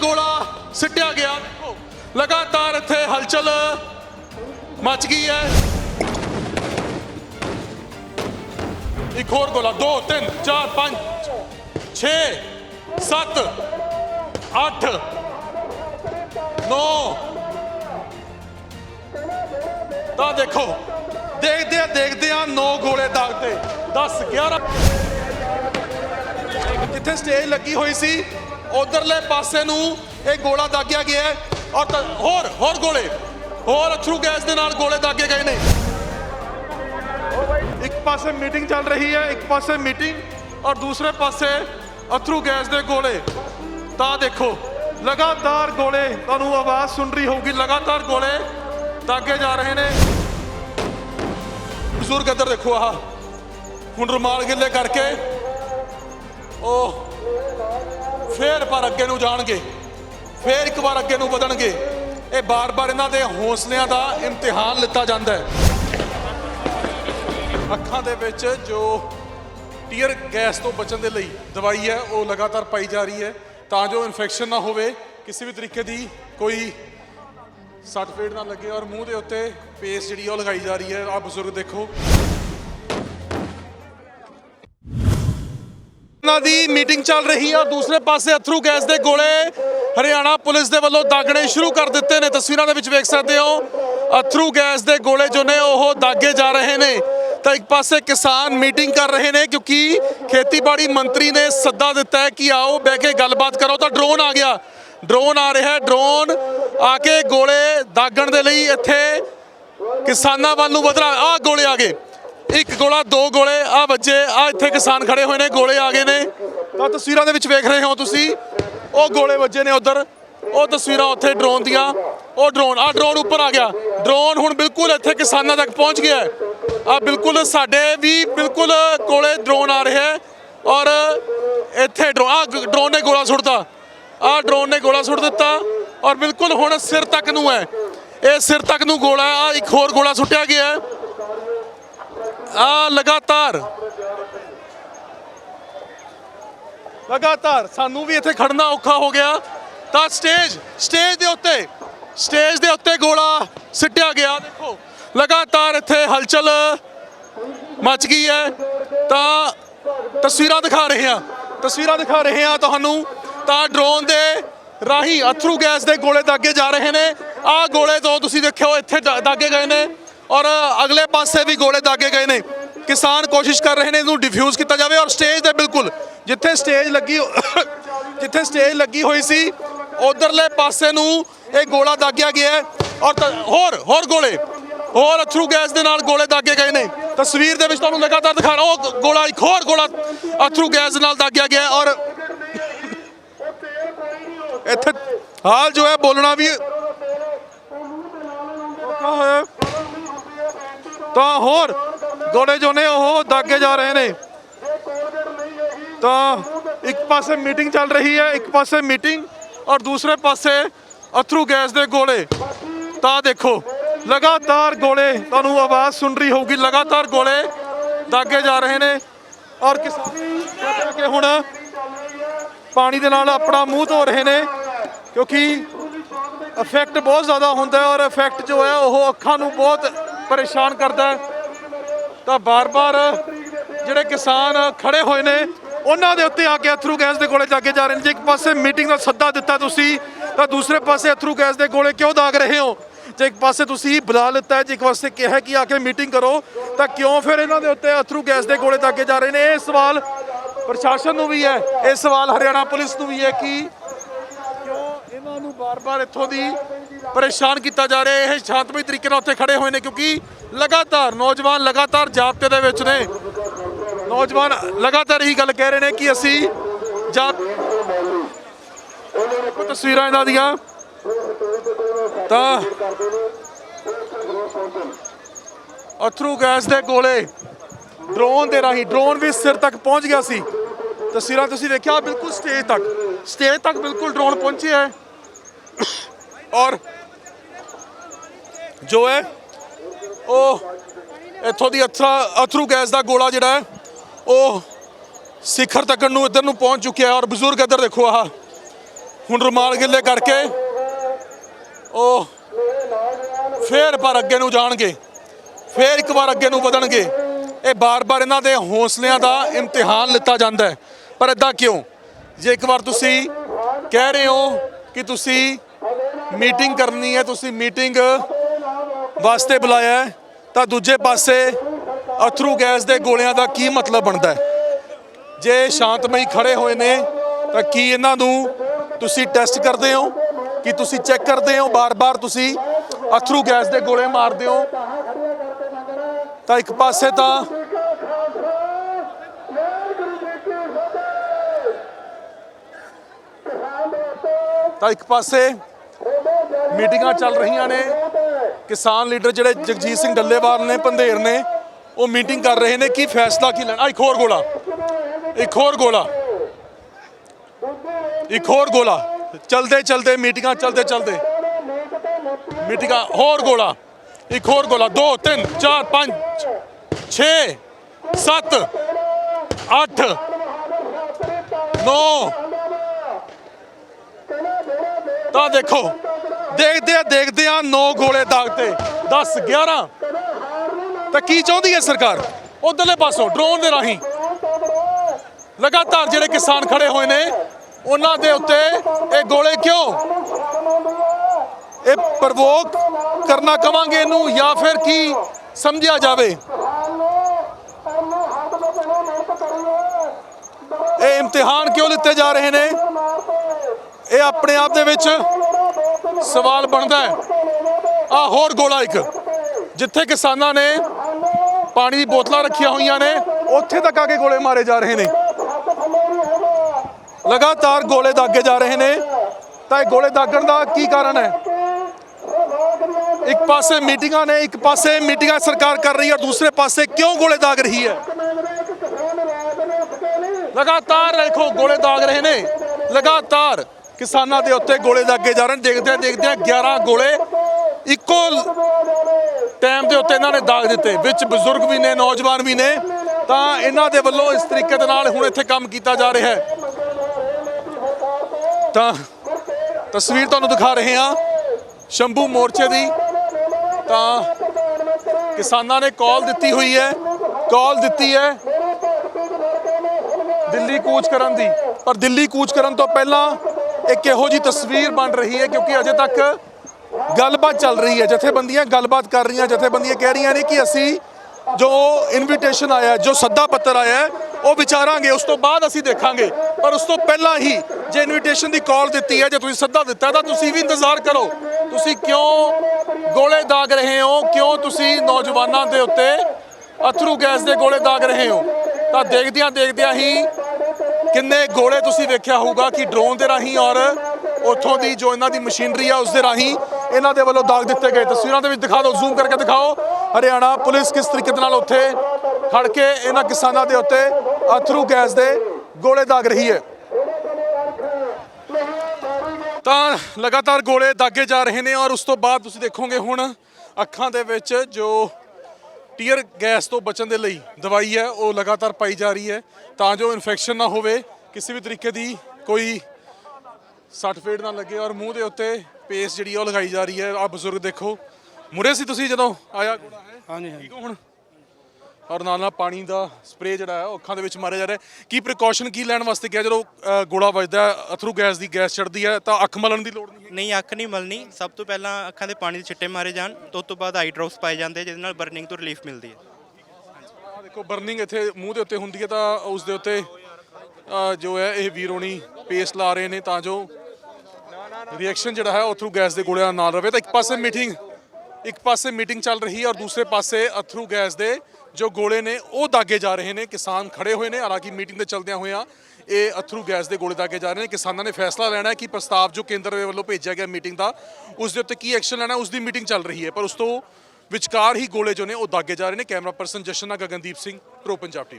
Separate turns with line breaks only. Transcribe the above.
ਗੋਲਾ ਸਿੱਟਿਆ ਗਿਆ। ਦੇਖੋ, ਲਗਾਤਾਰ ਇੱਥੇ ਹਲਚਲ ਮਚ ਗਈ ਹੈ। ਇੱਕ ਹੋਰ ਗੋਲਾ 2 3 4 5 6 7 8 9 ਤਾਂ ਦੇਖੋ ਦੇਖਦੇ ਆ ਦੇਖਦੇ ਆ 9 ਗੋਲੇ ਦਾਗਤੇ 10 11 ਜਿੱਥੇ ਸਟੇਜ ਲੱਗੀ ਹੋਈ ਸੀ? ਉਧਰਲੇ ਪਾਸੇ ਨੂੰ ਇਹ ਗੋਲਾ ਦਾਗਿਆ ਗਿਆ ਹੈ। ਔਰ ਤਾਂ ਹੋਰ ਹੋਰ ਗੋਲੇ। ਹੋਰ ਅਥਰੂ ਗੈਸ ਦੇ ਨਾਲ ਗੋਲੇ ਦਾਗੇ ਗਏ ਨੇ। ਇੱਕ ਪਾਸੇ ਮੀਟਿੰਗ ਚੱਲ ਰਹੀ ਹੈ, ਇੱਕ ਪਾਸੇ ਮੀਟਿੰਗ ਔਰ ਦੂਸਰੇ ਪਾਸੇ ਅਥਰੂ ਗੈਸ ਦੇ ਗੋਲੇ। ਤਾਂ ਦੇਖੋ, ਲਗਾਤਾਰ ਗੋਲੇ, ਤੁਹਾਨੂੰ ਆਵਾਜ਼ ਸੁਣ ਰਹੀ ਹੋਊਗੀ, ਲਗਾਤਾਰ ਗੋਲੇ ਦਾਗੇ ਜਾ ਰਹੇ ਨੇ। ਬਜ਼ੁਰਗ ਇੱਧਰ ਦੇਖੋ ਆਹ ਹੁਣ ਰੁਮਾਲ ਗਿੱਲੇ ਕਰਕੇ। ਉਹ ਫੇਰ ਪਰ ਅੱਗੇ ਨੂੰ ਜਾਣਗੇ, ਫੇਰ ਇੱਕ ਵਾਰ ਅੱਗੇ ਨੂੰ ਵਧਣਗੇ। ਇਹ ਬਾਰ-ਬਾਰ ਇਹਨਾਂ ਦੇ ਹੌਸਲਿਆਂ ਦਾ ਇਮਤਿਹਾਨ ਲਿੱਤਾ ਜਾਂਦਾ ਹੈ। ਅੱਖਾਂ ਦੇ ਵਿੱਚ ਜੋ ਟੀਅਰ ਗੈਸ ਤੋਂ ਬਚਣ ਦੇ ਲਈ ਦਵਾਈ ਹੈ, ਉਹ ਲਗਾਤਾਰ ਪਾਈ ਜਾ ਰਹੀ ਹੈ। ਤਾਂ ਜੋ ਇਨਫੈਕਸ਼ਨ ਨਾ ਹੋਵੇ, ਕਿਸੇ ਵੀ ਤਰੀਕੇ ਦੀ ਕੋਈ ਸੱਟ ਫੇੜ ਨਾ ਲੱਗੇ ਔਰ ਮੂੰਹ ਦੇ ਉੱਤੇ ਪੇਸਟ ਜਿਹੜੀ ਉਹ ਲਗਾਈ ਜਾ ਰਹੀ ਹੈ। ਆ ਬਜ਼ੁਰਗ ਦੇਖੋ। ਉਹਨਾਂ ਦੀ ਮੀਟਿੰਗ ਚੱਲ ਰਹੀ ਆ। ਦੂਸਰੇ ਪਾਸੇ ਅਥਰੂ ਗੈਸ ਦੇ ਗੋਲੇ ਹਰਿਆਣਾ ਪੁਲਿਸ ਦੇ ਵੱਲੋਂ ਦਾਗਣੇ ਸ਼ੁਰੂ ਕਰ ਦਿੱਤੇ ਨੇ। ਤਸਵੀਰਾਂ ਦੇ ਵਿੱਚ ਵੇਖ ਸਕਦੇ ਹੋ, ਅਥਰੂ ਗੈਸ ਦੇ ਗੋਲੇ ਜੋ ਨੇ, ਉਹ ਦਾਗੇ ਜਾ ਰਹੇ ਨੇ। ਤਾਂ ਇੱਕ ਪਾਸੇ ਕਿਸਾਨ ਮੀਟਿੰਗ ਕਰ ਰਹੇ ਨੇ ਕਿਉਂਕਿ ਖੇਤੀਬਾੜੀ ਮੰਤਰੀ ਨੇ ਸੱਦਾ ਦਿੱਤਾ ਹੈ ਕਿ ਆਓ ਬਹਿ ਕੇ ਗੱਲਬਾਤ ਕਰੋ। ਤਾਂ ਡਰੋਨ ਆ ਗਿਆ। ਡਰੋਨ ਆ ਰਿਹਾ ਹੈ। ਡਰੋਨ ਆ ਕੇ ਗੋਲੇ ਦਾਗਣ ਦੇ ਲਈ ਇੱਥੇ ਕਿਸਾਨਾਂ ਵੱਲ ਨੂੰ ਵਧਰਾ ਆ ਗੋਲੇ ਆ ਗਏ। ਇੱਕ ਗੋਲਾ, ਦੋ ਗੋਲੇ ਆ ਵੱਜੇ ਆ ਇੱਥੇ ਕਿਸਾਨ ਖੜੇ ਹੋਏ ਨੇ, ਗੋਲੇ ਆ ਗਏ ਨੇ। ਤਾਂ ਤਸਵੀਰਾਂ ਦੇ ਵਿੱਚ ਵੇਖ ਰਹੇ ਹੋ ਤੁਸੀਂ, ਉਹ ਗੋਲੇ ਵੱਜੇ ਨੇ ਉਧਰ। ਉਹ ਤਸਵੀਰਾਂ ਉੱਥੇ ਡਰੋਨ ਦੀਆਂ, ਉਹ ਡਰੋਨ ਆ ਡਰੋਨ ਉੱਪਰ ਆ ਗਿਆ। ਡਰੋਨ ਹੁਣ ਬਿਲਕੁਲ ਇੱਥੇ ਕਿਸਾਨਾਂ ਤੱਕ ਪਹੁੰਚ ਗਿਆ ਆ ਬਿਲਕੁਲ ਸਾਡੇ ਵੀ ਬਿਲਕੁਲ ਕੋਲੇ ਡਰੋਨ ਆ ਰਿਹਾ ਔਰ ਇੱਥੇ ਡਰੋਨ ਆ ਡਰੋਨ ਨੇ ਗੋਲਾ ਸੁੱਟਤਾ। ਆ ਡਰੋਨ ਨੇ ਗੋਲਾ ਸੁੱਟ ਦਿੱਤਾ ਔਰ ਬਿਲਕੁਲ ਹੁਣ ਸਿਰ ਤੱਕ ਨੂੰ ਹੈ। ਇਹ ਸਿਰ ਤੱਕ ਨੂੰ ਗੋਲਾ ਆ ਇੱਕ ਹੋਰ ਗੋਲਾ ਸੁੱਟਿਆ ਗਿਆ ਆ ਲਗਾਤਾਰ। ਲਗਾਤਾਰ ਸਾਨੂੰ ਵੀ ਇੱਥੇ ਖੜਨਾ ਔਖਾ ਹੋ ਗਿਆ। ਤਾਂ ਸਟੇਜ ਸਟੇਜ ਦੇ ਉੱਤੇ, ਸਟੇਜ ਦੇ ਉੱਤੇ ਗੋਲਾ ਸਿੱਟਿਆ ਗਿਆ। ਦੇਖੋ, ਲਗਾਤਾਰ ਇੱਥੇ ਹਲਚਲ ਮਚ ਗਈ ਹੈ। ਤਾਂ ਤਸਵੀਰਾਂ ਦਿਖਾ ਰਹੇ ਹਾਂ। ਤਸਵੀਰਾਂ ਦਿਖਾ ਰਹੇ ਹਾਂ ਤੁਹਾਨੂੰ। ਤਾਂ ਡਰੋਨ ਦੇ ਰਾਹੀਂ ਅਥਰੂ ਗੈਸ ਦੇ ਗੋਲੇ ਦਾਗੇ ਜਾ ਰਹੇ ਨੇ। ਆਹ ਗੋਲੇ ਤੋਂ ਤੁਸੀਂ ਦੇਖਿਓ, ਇੱਥੇ ਦਾ- ਦਾਗੇ ਗਏ ਨੇ। ਔਰ ਅਗਲੇ ਪਾਸੇ ਵੀ ਗੋਲੇ ਦਾਗੇ ਗਏ ਨੇ। ਕਿਸਾਨ ਕੋਸ਼ਿਸ਼ ਕਰ ਰਹੇ ਨੇ ਇਹਨੂੰ ਡਿਫਿਊਜ਼ ਕੀਤਾ ਜਾਵੇ ਔਰ ਸਟੇਜ 'ਤੇ ਬਿਲਕੁਲ ਜਿੱਥੇ ਸਟੇਜ ਲੱਗੀ ਜਿੱਥੇ ਸਟੇਜ ਲੱਗੀ ਹੋਈ ਸੀ, ਉਧਰਲੇ ਪਾਸੇ ਨੂੰ ਇਹ ਗੋਲਾ ਦਾਗਿਆ ਗਿਆ ਔਰ ਹੋਰ ਹੋਰ ਗੋਲੇ। ਹੋਰ ਅਥਰੂ ਗੈਸ ਦੇ ਨਾਲ ਗੋਲੇ ਦਾਗੇ ਗਏ ਨੇ। ਤਸਵੀਰ ਦੇ ਵਿੱਚ ਤੁਹਾਨੂੰ ਲਗਾਤਾਰ ਦਿਖਾ ਰਿਹਾ, ਉਹ ਗੋਲਾ ਇੱਕ ਹੋਰ ਗੋਲਾ ਅਥਰੂ ਗੈਸ ਦੇ ਨਾਲ ਦਾਗਿਆ ਗਿਆ ਔਰ ਇੱਥੇ ਹਾਲ ਜੋ ਹੈ ਬੋਲਣਾ ਵੀ ਔਖਾ ਹੋਇਆ ਤਾਂ ਹੋਰ ਗੋਲੇ ਜੋ ਨੇ ਉਹ ਦਾਗੇ ਜਾ ਰਹੇ ਨੇ। ਤਾਂ ਇੱਕ ਪਾਸੇ ਮੀਟਿੰਗ ਚੱਲ ਰਹੀ ਹੈ, ਇੱਕ ਪਾਸੇ ਮੀਟਿੰਗ ਔਰ ਦੂਸਰੇ ਪਾਸੇ ਅਥਰੂ ਗੈਸ ਦੇ ਗੋਲੇ। ਤਾਂ ਦੇਖੋ, ਲਗਾਤਾਰ ਗੋਲੇ, ਤੁਹਾਨੂੰ ਆਵਾਜ਼ ਸੁਣ ਰਹੀ ਹੋਊਗੀ, ਲਗਾਤਾਰ ਗੋਲੇ ਦਾਗੇ ਜਾ ਰਹੇ ਨੇ। ਔਰ ਕਿਸਾਨ ਕਿ ਹੁਣ ਪਾਣੀ ਦੇ ਨਾਲ ਆਪਣਾ ਮੂੰਹ ਧੋ ਰਹੇ ਨੇ, ਕਿਉਂਕਿ ਇਫੈਕਟ ਬਹੁਤ ਜ਼ਿਆਦਾ ਹੁੰਦਾ ਹੈ ਔਰ ਇਫੈਕਟ ਜੋ ਹੈ ਉਹ ਅੱਖਾਂ ਨੂੰ ਬਹੁਤ ਪਰੇਸ਼ਾਨ ਕਰਦਾ ਤਾਂ ਬਾਰ-ਬਾਰ ਜਿਹੜੇ ਕਿਸਾਨ ਖੜੇ ਹੋਏ ਨੇ, ਉਹਨਾਂ ਦੇ ਉੱਤੇ ਆ ਕੇ ਅਥਰੂ ਗੈਸ ਦੇ ਗੋਲੇ ਕੇ ਜਾ ਰਹੇ ਨੇ। ਜੇ ਇੱਕ ਪਾਸੇ ਮੀਟਿੰਗ ਦਾ ਸੱਦਾ ਦਿੱਤਾ ਤੁਸੀਂ, ਤਾਂ ਦੂਸਰੇ ਪਾਸੇ ਅਥਰੂ ਗੈਸ ਦੇ ਗੋਲੇ ਕਿਉਂ ਦਾਗ ਰਹੇ ਹੋ? ਜੇ ਇੱਕ ਪਾਸੇ ਤੁਸੀਂ ਬੁਲਾ ਲਿੱਤਾ ਜੇ ਇੱਕ ਪਾਸੇ ਕਿਹਾ ਕਿ ਆ ਕੇ ਮੀਟਿੰਗ ਕਰੋ, ਤਾਂ ਕਿਉਂ ਫਿਰ ਇਹਨਾਂ ਦੇ ਉੱਤੇ ਅਥਰੂ ਗੈਸ ਦੇ ਗੋਲੇ ਦਾਗੇ ਜਾ ਰਹੇ ਨੇ? ਇਹ ਸਵਾਲ ਪ੍ਰਸ਼ਾਸਨ ਨੂੰ ਵੀ ਹੈ, ਇਹ ਸਵਾਲ ਹਰਿਆਣਾ ਪੁਲਿਸ ਨੂੰ ਵੀ ਹੈ ਕਿ ਕਿਉਂ ਇਹਨਾਂ ਨੂੰ ਬਾਰ-ਬਾਰ ਇੱਥੋਂ ਦੀ ਪਰੇਸ਼ਾਨ ਕੀਤਾ ਜਾ ਰਿਹਾ ਹੈ। ਇਹ ਸ਼ਾਂਤਮਈ ਤਰੀਕੇ ਨਾਲ ਉੱਥੇ ਖੜੇ ਹੋਏ ਨੇ ਕਿਉਂਕਿ ਲਗਾਤਾਰ ਨੌਜਵਾਨ ਲਗਾਤਾਰ ਜਾਬਤੇ ਦੇ ਵਿੱਚ ਨੇ। ਨੌਜਵਾਨ ਲਗਾਤਾਰ ਇਹੀ ਗੱਲ ਕਹਿ ਰਹੇ ਨੇ ਕਿ ਅਸੀਂ ਜਾਂ ਤਸਵੀਰਾਂ ਇਹਨਾਂ ਦੀਆਂ? ਤਾਂ ਅਥਰੂ ਗੈਸ ਦੇ ਗੋਲੇ ਡਰੋਨ ਦੇ ਰਾਹੀਂ ਡਰੋਨ ਵੀ ਸਿਰ ਤੱਕ ਪਹੁੰਚ ਗਿਆ ਸੀ। ਤਸਵੀਰਾਂ ਤੁਸੀਂ ਦੇਖਿਆ ਬਿਲਕੁਲ ਸਟੇਜ ਤੱਕ ਸਟੇਜ ਤੱਕ ਬਿਲਕੁਲ ਡਰੋਨ ਪਹੁੰਚਿਆ ਹੈ। ਔਰ ਜੋ ਹੈ, ਉਹ ਇੱਥੋਂ ਦੀ ਅਥਰਾ, ਅਥਰੂ ਗੈਸ ਦਾ ਗੋਲਾ ਜਿਹੜਾ ਹੈ, ਉਹ ਸਿਖਰ ਤੱਕ ਨੂੰ ਇੱਧਰ ਨੂੰ ਪਹੁੰਚ ਚੁੱਕਿਆ ਔਰ ਬਜ਼ੁਰਗ ਇੱਧਰ ਦੇਖੋ ਆਹ, ਹੁਣ ਰੁਮਾਲ ਗਿੱਲੇ ਕਰਕੇ ਉਹ ਫੇਰ ਪਰ ਅੱਗੇ ਨੂੰ ਜਾਣਗੇ, ਫੇਰ ਇੱਕ ਵਾਰ ਅੱਗੇ ਨੂੰ ਵਧਣਗੇ। ਇਹ ਬਾਰ-ਬਾਰ ਇਹਨਾਂ ਦੇ ਹੌਸਲਿਆਂ ਦਾ ਇਮਤਿਹਾਨ ਲਿੱਤਾ ਜਾਂਦਾ ਹੈ। ਪਰ ਇਦਾਂ ਕਿਉਂ? ਜੇ ਇੱਕ ਵਾਰ ਤੁਸੀਂ ਕਹਿ ਰਹੇ ਹੋ ਕਿ ਤੁਸੀਂ ਮੀਟਿੰਗ ਕਰਨੀ ਹੈ ਤੁਸੀਂ ਮੀਟਿੰਗ ਵਾਸਤੇ ਬੁਲਾਇਆ ਹੈ, ਤਾਂ ਦੂਜੇ ਪਾਸੇ ਅਥਰੂ ਗੈਸ ਦੇ ਗੋਲਿਆਂ ਦਾ ਕੀ ਮਤਲਬ ਬਣਦਾ ਹੈ? ਜੇ ਸ਼ਾਂਤਮਈ ਖੜੇ ਹੋਏ ਨੇ ਤਾਂ ਕੀ ਇਹਨਾਂ ਨੂੰ ਤੁਸੀਂ ਟੈਸਟ ਕਰਦੇ ਹੋ? ਕਿ ਤੁਸੀਂ ਚੈੱਕ ਕਰਦੇ ਹੋ? ਬਾਰ-ਬਾਰ ਤੁਸੀਂ ਅਥਰੂ ਗੈਸ ਦੇ ਗੋਲੇ ਮਾਰਦੇ ਹੋ? ਤਾਂ ਇੱਕ ਪਾਸੇ ਤਾਂ ਤਾਂ ਇੱਕ ਪਾਸੇ ਮੀਟਿੰਗਾਂ ਚੱਲ ਰਹੀਆਂ ਨੇ। ਕਿਸਾਨ ਲੀਡਰ ਜਿਹੜੇ ਜਗਜੀਤ ਸਿੰਘ ਡੱਲੇਵਾਲ ਨੇ, ਪੰਧੇਰ ਨੇ, ਉਹ ਮੀਟਿੰਗ ਕਰ ਰਹੇ ਨੇ। ਕੀ ਫੈਸਲਾ, ਕੀ ਲੈਣਾ? ਇੱਕ ਹੋਰ ਗੋਲਾ। ਇੱਕ ਹੋਰ ਗੋਲਾ। ਇੱਕ ਹੋਰ ਗੋਲਾ। ਚਲਦੇ ਚਲਦੇ, ਮੀਟਿੰਗਾਂ ਚਲਦੇ ਚਲਦੇ। ਮੀਟਿੰਗਾਂ, ਹੋਰ ਗੋਲਾ। ਇੱਕ ਹੋਰ ਗੋਲਾ। 2 3 4 5 6 7 8 9 ਤਾਂ ਦੇਖੋ। ਦੇਖਦੇ ਆ ਦੇਖਦੇ ਆ 9 ਗੋਲੇ ਦਾਗਤੇ 10 11 ਤਾਂ ਕੀ ਚਾਹੁੰਦੀ ਹੈ ਸਰਕਾਰ? ਉਧਰਲੇ ਪਾਸੋਂ ਡਰੋਨ ਦੇ ਰਾਹੀਂ। ਲਗਾਤਾਰ ਜਿਹੜੇ ਕਿਸਾਨ ਖੜੇ ਹੋਏ ਨੇ, ਉਹਨਾਂ ਦੇ ਉੱਤੇ ਇਹ ਗੋਲੇ ਕਿਉਂ? ਇਹ ਪ੍ਰਵੋਕ ਕਰਨਾ ਕਵਾਂਗੇ ਇਹਨੂੰ ਜਾਂ ਫਿਰ ਕੀ ਸਮਝਿਆ ਜਾਵੇ? ਇਹ ਇਮਤਿਹਾਨ ਕਿਉਂ ਲਿੱਤੇ ਜਾ ਰਹੇ ਨੇ? ਇਹ ਆਪਣੇ ਆਪ ਦੇ ਵਿੱਚ ਸਵਾਲ ਬਣਦਾ ਹੈ। ਆ ਹੋਰ ਗੋਲਾ ਇੱਕ। ਜਿੱਥੇ ਕਿਸਾਨਾਂ ਨੇ ਪਾਣੀ ਦੀ ਬੋਤਲਾਂ ਰੱਖੀਆਂ ਹੋਈਆਂ ਨੇ, ਉੱਥੇ ਤੱਕ ਆ ਕੇ ਗੋਲੇ ਮਾਰੇ ਜਾ ਰਹੇ ਨੇ। ਲਗਾਤਾਰ ਗੋਲੇ ਦਾਗੇ ਜਾ ਰਹੇ ਨੇ। ਤਾਂ ਇਹ ਗੋਲੇ ਦਾਗਣ ਦਾ ਕੀ ਕਾਰਨ ਹੈ? ਇੱਕ ਪਾਸੇ ਮੀਟਿੰਗਾਂ ਨੇ, ਇੱਕ ਪਾਸੇ ਮੀਟਿੰਗਾਂ ਸਰਕਾਰ ਕਰ ਰਹੀ ਹੈ ਔਰ ਦੂਸਰੇ ਪਾਸੇ ਕਿਉਂ ਗੋਲੇ ਦਾਗ ਰਹੀ ਹੈ? ਲਗਾਤਾਰ ਦੇਖੋ, ਗੋਲੇ ਦਾਗ ਰਹੇ ਨੇ। ਲਗਾਤਾਰ ਕਿਸਾਨਾਂ ਦੇ ਉੱਤੇ ਗੋਲੇ ਦਾਗੇ ਜਾ ਰਹੇ ਨੇ। ਦੇਖਦੇ ਦੇਖਦੇ 11 ਗੋਲੇ ਇੱਕੋ ਟਾਈਮ ਦੇ ਉੱਤੇ ਇਹਨਾਂ ਨੇ ਦਾਗ ਦਿੱਤੇ। ਵਿੱਚ ਬਜ਼ੁਰਗ ਵੀ ਨੇ, ਨੌਜਵਾਨ ਵੀ ਨੇ। ਤਾਂ ਇਹਨਾਂ ਦੇ ਵੱਲੋਂ ਇਸ ਤਰੀਕੇ ਦੇ ਨਾਲ ਹੁਣ ਇੱਥੇ ਕੰਮ ਕੀਤਾ ਜਾ ਰਿਹਾ ਹੈ। ਤਾਂ ਤਸਵੀਰ ਤੁਹਾਨੂੰ ਦਿਖਾ ਰਹੇ ਹਾਂ ਸ਼ੰਭੂ ਮੋਰਚੇ ਦੀ। ਤਾਂ ਕਿਸਾਨਾਂ ਨੇ ਕਾਲ ਦਿੱਤੀ ਹੋਈ ਹੈ, ਕਾਲ ਦਿੱਤੀ ਹੈ ਦਿੱਲੀ ਕੂਚ ਕਰਨ ਦੀ। ਪਰ ਦਿੱਲੀ ਕੂਚ ਕਰਨ ਤੋਂ ਪਹਿਲਾਂ ਇੱਕ ਇਹੋ ਜੀ ਤਸਵੀਰ ਬਣ ਰਹੀ ਹੈ? ਕਿਉਂਕਿ ਅਜੇ ਤੱਕ ਗੱਲਬਾਤ ਚੱਲ ਰਹੀ ਹੈ। ਜਥੇਬੰਦੀਆਂ ਗੱਲਬਾਤ ਕਰ ਰਹੀਆਂ। ਜਥੇਬੰਦੀਆਂ ਕਹਿ ਰਹੀਆਂ ਨੇ ਕਿ ਅਸੀਂ ਜੋ ਇਨਵੀਟੇਸ਼ਨ ਆਇਆ, ਜੋ ਸੱਦਾ ਪੱਤਰ ਆਇਆ, ਉਹ ਵਿਚਾਰਾਂਗੇ। ਉਸ ਤੋਂ ਬਾਅਦ ਅਸੀਂ ਦੇਖਾਂਗੇ। ਪਰ ਉਸ ਤੋਂ ਪਹਿਲਾਂ ਹੀ ਜੇ ਇਨਵੀਟੇਸ਼ਨ ਦੀ ਕਾਲ ਦਿੱਤੀ ਹੈ, ਜੇ ਤੁਸੀਂ ਸੱਦਾ ਦਿੱਤਾ, ਤਾਂ ਤੁਸੀਂ ਵੀ ਇੰਤਜ਼ਾਰ ਕਰੋ। ਤੁਸੀਂ ਕਿਉਂ ਗੋਲੇ ਦਾਗ ਰਹੇ ਹੋ? ਕਿਉਂ ਤੁਸੀਂ ਨੌਜਵਾਨਾਂ ਦੇ ਉੱਤੇ ਅਥਰੂ ਗੈਸ ਦੇ ਗੋਲੇ ਦਾਗ ਰਹੇ ਹੋ? ਤਾਂ ਦੇਖਦਿਆਂ ਦੇਖਦਿਆਂ ਹੀ ਕਿੰਨੇ ਗੋਲੇ ਤੁਸੀਂ ਵੇਖਿਆ ਹੋਊਗਾ ਕਿ ਡਰੋਨ ਦੇ ਰਾਹੀਂ ਔਰ ਉੱਥੋਂ ਦੀ ਜੋ ਇਹਨਾਂ ਦੀ ਮਸ਼ੀਨਰੀ ਆ ਉਸ ਦੇ ਰਾਹੀਂ ਇਹਨਾਂ ਦੇ ਵੱਲੋਂ ਦਾਗ ਦਿੱਤੇ ਗਏ। ਤਸਵੀਰਾਂ ਦੇ ਵਿੱਚ ਦਿਖਾ ਦਿਓ ਜ਼ੂਮ ਕਰਕੇ ਦਿਖਾਓ। ਹਰਿਆਣਾ ਪੁਲਿਸ ਕਿਸ ਤਰੀਕੇ ਦੇ ਨਾਲ ਉੱਥੇ ਖੜ ਕੇ ਇਹਨਾਂ ਕਿਸਾਨਾਂ ਦੇ ਉੱਤੇ ਅਥਰੂ ਗੈਸ ਦੇ ਗੋਲੇ ਦਾਗ ਰਹੀ ਹੈ। ਤਾਂ ਲਗਾਤਾਰ ਗੋਲੇ ਦਾਗੇ ਜਾ ਰਹੇ ਨੇ ਔਰ ਉਸ ਤੋਂ ਬਾਅਦ ਤੁਸੀਂ ਦੇਖੋਗੇ ਹੁਣ ਅੱਖਾਂ ਦੇ ਵਿੱਚ ਜੋ ਟੀਅਰ ਗੈਸ ਤੋਂ ਬਚਣ ਦੇ ਲਈ ਦਵਾਈ ਹੈ ਉਹ ਲਗਾਤਾਰ ਪਾਈ ਜਾ ਰਹੀ ਹੈ। ਤਾਂ ਜੋ ਇਨਫੈਕਸ਼ਨ ਨਾ ਹੋਵੇ ਕਿਸੇ ਵੀ ਤਰੀਕੇ ਦੀ ਕੋਈ ਸੱਟ ਫੇੜ ਨਾ ਲੱਗੇ ਔਰ ਮੂੰਹ ਦੇ ਉੱਤੇ ਪੇਸਟ ਜਿਹੜੀ ਉਹ ਲਗਾਈ ਜਾ ਰਹੀ ਹੈ। ਆ ਬਜ਼ੁਰਗ ਦੇਖੋ ਮੁਰੇ ਸੀ ਤੁਸੀਂ ਜਦੋਂ ਆਇਆ ਹੈ?
ਹਾਂਜੀ ਹਾਂਜੀ।
ਠੀਕ ਹੋ ਹੁਣ? ਔਰ ਨਾਲ ਨਾਲ ਪਾਣੀ ਦਾ ਸਪਰੇ ਜਿਹੜਾ ਹੈ ਉਹ ਅੱਖਾਂ ਦੇ ਵਿੱਚ ਮਾਰਿਆ ਜਾ ਰਿਹਾ ਹੈ। ਕੀ ਪ੍ਰੀਕਾਸ਼ਨ ਕੀ ਲੈਣ ਵਾਸਤੇ ਕਿਹਾ? ਜਦੋਂ ਅ, ਗੋਲਾ ਵੱਜਦਾ ਅਥਰੂ ਗੈਸ ਦੀ ਗੈਸ ਚੜਦੀ ਹੈ ਤਾਂ ਅੱਖ ਮਲਣ ਦੀ ਲੋੜ ਨਹੀਂ ਹੈ
ਨਹੀਂ ਅੱਖ ਨਹੀਂ ਮਲਣੀ। ਸਭ ਤੋਂ ਪਹਿਲਾਂ ਅੱਖਾਂ ਦੇ ਪਾਣੀ ਦੇ ਛਿੱਟੇ ਮਾਰੇ ਜਾਣ। ਤੇ ਉਸ ਤੋਂ ਬਾਅਦ ਆਈ ਡ੍ਰੌਪਸ ਪਾਏ ਜਾਂਦੇ ਜਿਹਦੇ ਨਾਲ ਬਰਨਿੰਗ ਤੋਂ ਰਿਲੀਫ ਮਿਲਦੀ ਹੈ।
ਆਹ ਦੇਖੋ ਬਰਨਿੰਗ ਇੱਥੇ ਮੂੰਹ ਦੇ ਉੱਤੇ ਹੁੰਦੀ ਹੈ ਤਾਂ ਉਸ ਦੇ ਉੱਤੇ ਅ, ਜੋ ਹੈ ਇਹ ਵੀਰੋਣੀ ਪੇਸਟ ਲਾ ਰਹੇ ਨੇ ਤਾਂ ਜੋ ਰਿਐਕਸ਼ਨ ਜਿਹੜਾ ਹੈ ਉਹ ਥਰੂ ਗੈਸ ਦੇ ਗੋਲਿਆਂ ਨਾਲ ਰਵੇ। ਤਾਂ ਇੱਕ ਪਾਸੇ ਮੀਟਿੰਗ ਇੱਕ ਪਾਸੇ ਮੀਟਿੰਗ ਚੱਲ ਰਹੀ ਹੈ ਔਰ ਦੂਸਰੇ ਪਾਸੇ ਅਥਰੂ ਗੈਸ ਦੇ ਜੋ ਗੋਲੇ ਨੇ, ਉਹ ਦਾਗੇ ਜਾ ਰਹੇ ਨੇ, ਕਿਸਾਨ ਖੜੇ ਹੋਏ ਨੇ, ਹਾਲਾਂਕਿ ਮੀਟਿੰਗ ਦੇ ਚਲਦਿਆਂ ਹੋਇਆਂ ਇਹ ਅਥਰੂ ਗੈਸ ਦੇ ਗੋਲੇ ਦਾਗੇ ਜਾ ਰਹੇ ਨੇ। ਕਿਸਾਨਾਂ ਨੇ ਫੈਸਲਾ ਲੈਣਾ ਹੈ ਕਿ ਪ੍ਰਸਤਾਵ ਜੋ ਕੇਂਦਰ ਦੇ ਵੱਲੋਂ ਭੇਜਿਆ ਗਿਆ ਮੀਟਿੰਗ ਦਾ, ਉਸ ਦੇ ਉੱਤੇ ਕੀ ਐਕਸ਼ਨ ਲੈਣਾ, ਉਸ ਦੀ ਮੀਟਿੰਗ ਚੱਲ ਰਹੀ ਹੈ। ਪਰ ਉਸ ਤੋਂ ਵਿਚਕਾਰ ਹੀ ਗੋਲੇ ਜੋ ਨੇ, ਉਹ ਦਾਗੇ ਜਾ ਰਹੇ ਨੇ। Camera person Jashan Gagandeep Singh pro Punjab TV